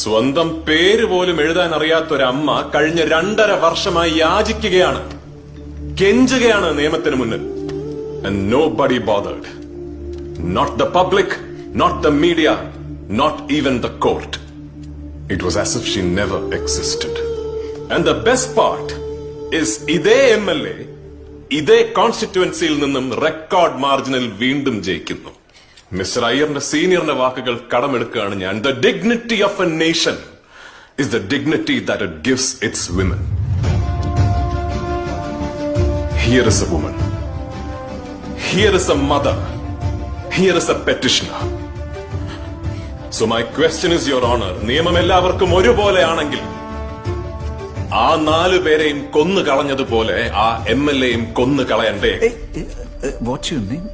സ്വന്തം പേര് പോലും എഴുതാൻ അറിയാത്ത ഒരമ്മ കഴിഞ്ഞ രണ്ടര വർഷമായി യാചിക്കുകയാണ്. കെഞ്ചുകയാണ് നിയമത്തിന് മുന്നിൽ. Nobody bothered not the public not the media not even the court it was as if she never existed and the best part is ഇതേ എം എൽ എ ഇതേ കോൺസ്റ്റിറ്റ്യുവൻസിയിൽ നിന്നും റെക്കോർഡ് മാർജിനിൽ വീണ്ടും ജയിക്കുന്നു. മിസ്റ്റർ അയ്യറിന്റെ സീനിയറിന്റെ വാക്കുകൾ കടമെടുക്കുകയാണ് ഞാൻ. The dignity of a nation is the dignity that it gives its women here is a woman here is a mother here is a petitioner so my question is your honour നിയമം എല്ലാവർക്കും ഒരുപോലെയാണെങ്കിൽ ആ നാലു പേരെയും കൊന്നു കളഞ്ഞതുപോലെ ആ M L എയും കൊന്നു കളയണ്ടേ? What's you name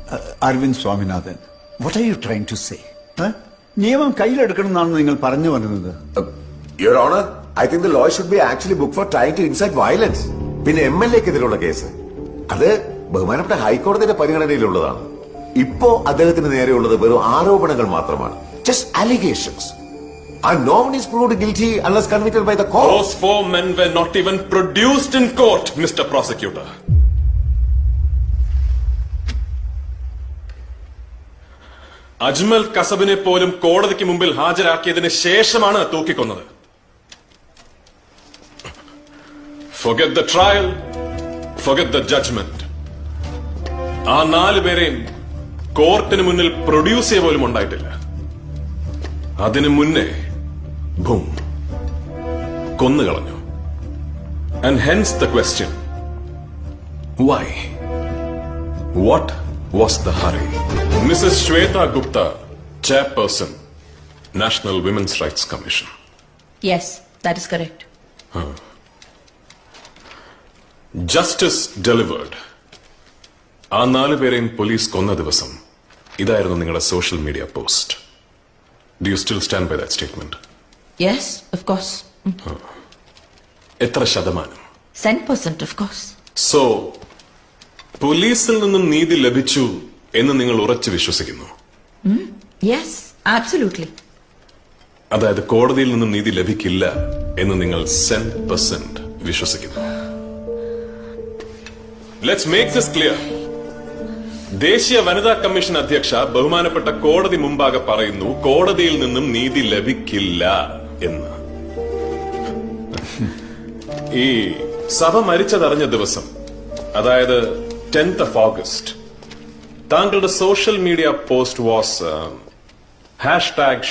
Aravind Swaminathan. What are you trying to say നിയമം കയ്യിലെടുക്കണം എന്നാണ് നിങ്ങൾ പറഞ്ഞു വരുന്നത് your honour I think the law should be actually book for trying to incite violence പിന്നെ എം എൽ എക്കെതിരെയുള്ള കേസ്. അത് ബഹുമാനപ്പെട്ട ഹൈക്കോടതിയുടെ പരിഗണനയിലുള്ളതാണ്. ഇപ്പോ അദ്ദേഹത്തിന് നേരെയുള്ളത് വെറും ആരോപണങ്ങൾ മാത്രമാണ്. Just allegations one is proved guilty unless convicted by the court Those four men were not even produced in court, Mr. Prosecutor. Ajmal കസബിനെ പോലും കോടതിക്ക് മുമ്പിൽ ഹാജരാക്കിയതിന് ശേഷമാണ് തൂക്കിക്കൊന്നത്. Forget the trial, forget. ആ നാല് പേരെയും കോർട്ടിന് മുന്നിൽ പ്രൊഡ്യൂസ് ചെയ്യ പോലും ഉണ്ടായിട്ടില്ല. അതിനു മുന്നേ ഭൂം കൊന്നുകളഞ്ഞു and hence the question why what was the hurry? Mrs. Shweta Gupta, chairperson, National Women's Rights Commission. Yes, that is correct. Justice delivered ആ നാല് പേരെയും പോലീസ് കൊന്ന ദിവസം ഇതായിരുന്നു നിങ്ങളുടെ social media post do you still stand by that statement Yes, of course. എത്ര ശതമാനം Cent percent, of course. So പോലീസിൽ നിന്നും നീതി ലഭിച്ചു എന്ന് നിങ്ങൾ ഉറച്ചു വിശ്വസിക്കുന്നു. യെസ്. അതായത് കോടതിയിൽ നിന്നും നീതി ലഭിക്കില്ല എന്ന് നിങ്ങൾ പെർസെന്റ് വിശ്വസിക്കുന്നു. ലെറ്റ്സ് മേക്ക് ദിസ് ക്ലിയർ ദേശീയ വനിതാ കമ്മീഷൻ അധ്യക്ഷ ബഹുമാനപ്പെട്ട കോടതി മുമ്പാകെ പറയുന്നു കോടതിയിൽ നിന്നും നീതി ലഭിക്കില്ല എന്ന്. ഈ സഭ മരിച്ചതറിഞ്ഞ ദിവസം അതായത് ടെൻത്ത് ഓഫ് ഓഗസ്റ്റ് താങ്കളുടെ social media post was hashtag